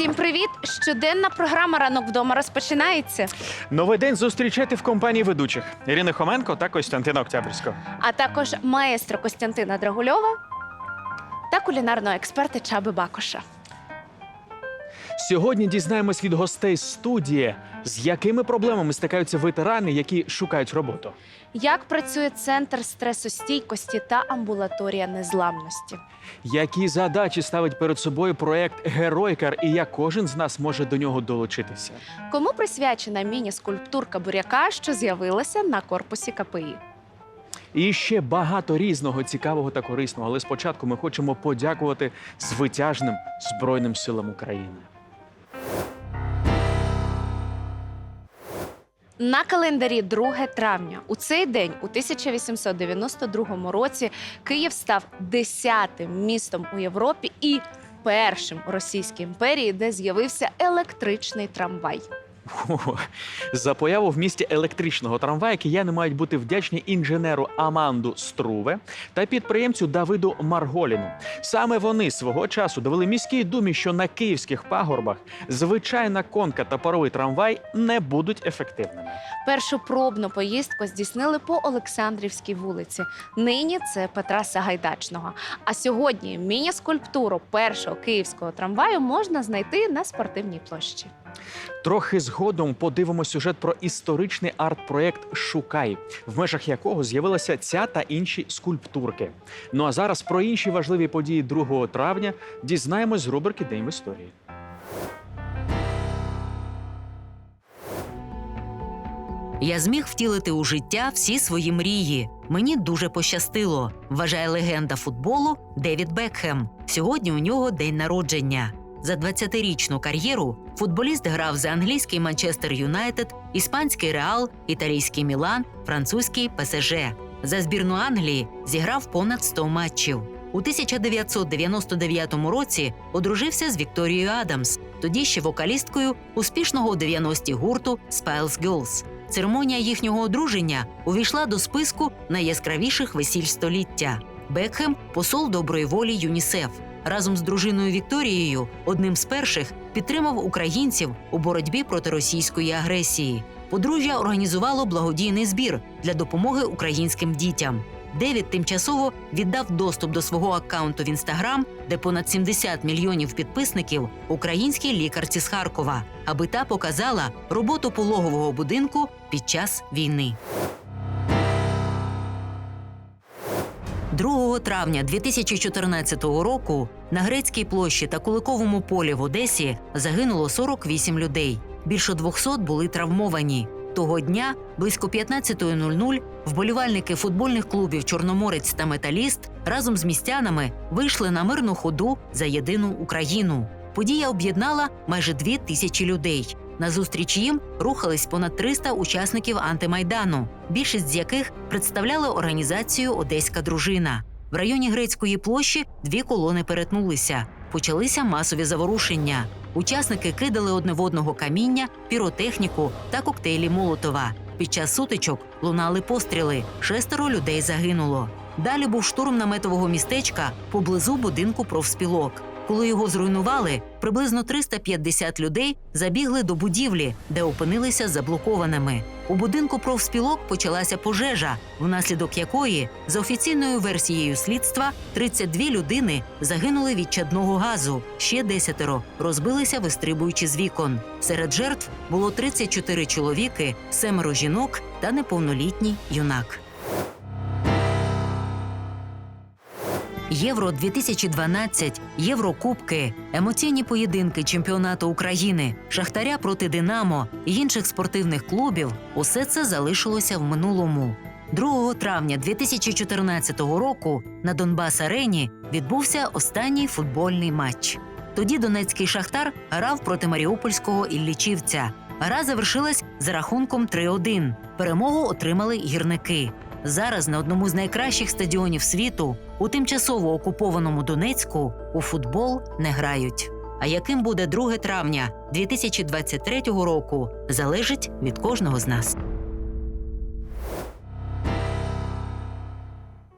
Всім привіт! Щоденна програма Ранок вдома розпочинається. Новий день зустрічати в компанії ведучих Ірини Хоменко та Костянтина Октябрьського. А також маестро Костянтина Драгульова та кулінарного експерта Чаби Бакоша. Сьогодні дізнаємось від гостей студії, з якими проблемами стикаються ветерани, які шукають роботу. Як працює центр стресостійкості та амбулаторія незламності? Які задачі ставить перед собою проект Геройкар і як кожен з нас може до нього долучитися? Кому присвячена міні-скульптурка буряка, що з'явилася на корпусі КПІ? І ще багато різного цікавого та корисного. Але спочатку ми хочемо подякувати звитяжним Збройним силам України. На календарі 2 травня у цей день, у 1892 році, Київ став 10-тим містом у Європі і першим у Російській імперії, де з'явився електричний трамвай. За появу в місті електричного трамвая кияни мають бути вдячні інженеру Аманду Струве та підприємцю Давиду Марголіну. Саме вони свого часу довели міській думі, що на київських пагорбах звичайна конка та паровий трамвай не будуть ефективними. Першу пробну поїздку здійснили по Олександрівській вулиці. Нині це Петра Сагайдачного. А сьогодні міні-скульптуру першого київського трамваю можна знайти на спортивній площі. Трохи згодом подивимо сюжет про історичний арт-проєкт Шукай, в межах якого з'явилася ця та інші скульптурки. Ну а зараз про інші важливі події 2 травня дізнаємось з рубрики День в історії. Я зміг втілити у життя всі свої мрії. Мені дуже пощастило, вважає легенда футболу Девід Бекхем. Сьогодні у нього день народження. За 20-річну кар'єру футболіст грав за англійський Манчестер Юнайтед, іспанський Реал, італійський Мілан, французький ПСЖ. За збірну Англії зіграв понад 100 матчів. У 1999 році одружився з Вікторією Адамс, тоді ще вокалісткою успішного у 90-ті гурту Spice Girls. Церемонія їхнього одруження увійшла до списку найяскравіших весіль століття. Бекхем посол доброї волі ЮНІСЕФ. Разом з дружиною Вікторією, одним з перших, підтримав українців у боротьбі проти російської агресії. Подружжя організувало благодійний збір для допомоги українським дітям. Девід тимчасово віддав доступ до свого аккаунту в інстаграм, де понад 70 мільйонів підписників українській лікарці з Харкова, аби та показала роботу пологового будинку під час війни. 2 травня 2014 року на Грецькій площі та Куликовому полі в Одесі загинуло 48 людей. Більше 200 були травмовані. Того дня, близько 15.00, вболівальники футбольних клубів Чорноморець та Металіст разом з містянами вийшли на мирну ходу за єдину Україну. Подія об'єднала майже дві тисячі людей. На зустріч їм рухались понад 300 учасників антимайдану, більшість з яких представляли організацію Одеська дружина. В районі грецької площі дві колони перетнулися. Почалися масові заворушення. Учасники кидали одне в одного каміння, піротехніку та коктейлі Молотова. Під час сутичок лунали постріли. Шестеро людей загинуло. Далі був штурм наметового містечка поблизу будинку профспілок. Коли його зруйнували, приблизно 350 людей забігли до будівлі, де опинилися заблокованими. У будинку профспілок почалася пожежа, внаслідок якої, за офіційною версією слідства, 32 людини загинули від чадного газу. Ще десятеро розбилися, вистрибуючи з вікон. Серед жертв було 34 чоловіки, семеро жінок та неповнолітній юнак. Євро 2012, Єврокубки, емоційні поєдинки чемпіонату України, Шахтаря проти Динамо і інших спортивних клубів усе це залишилося в минулому. 2 травня 2014 року на Донбас Арені відбувся останній футбольний матч. Тоді Донецький шахтар грав проти Маріупольського Іллічівця. Гра завершилась за рахунком 3-1. Перемогу отримали гірники. Зараз на одному з найкращих стадіонів світу у тимчасово окупованому Донецьку у футбол не грають. А яким буде 2 травня 2023 року, залежить від кожного з нас.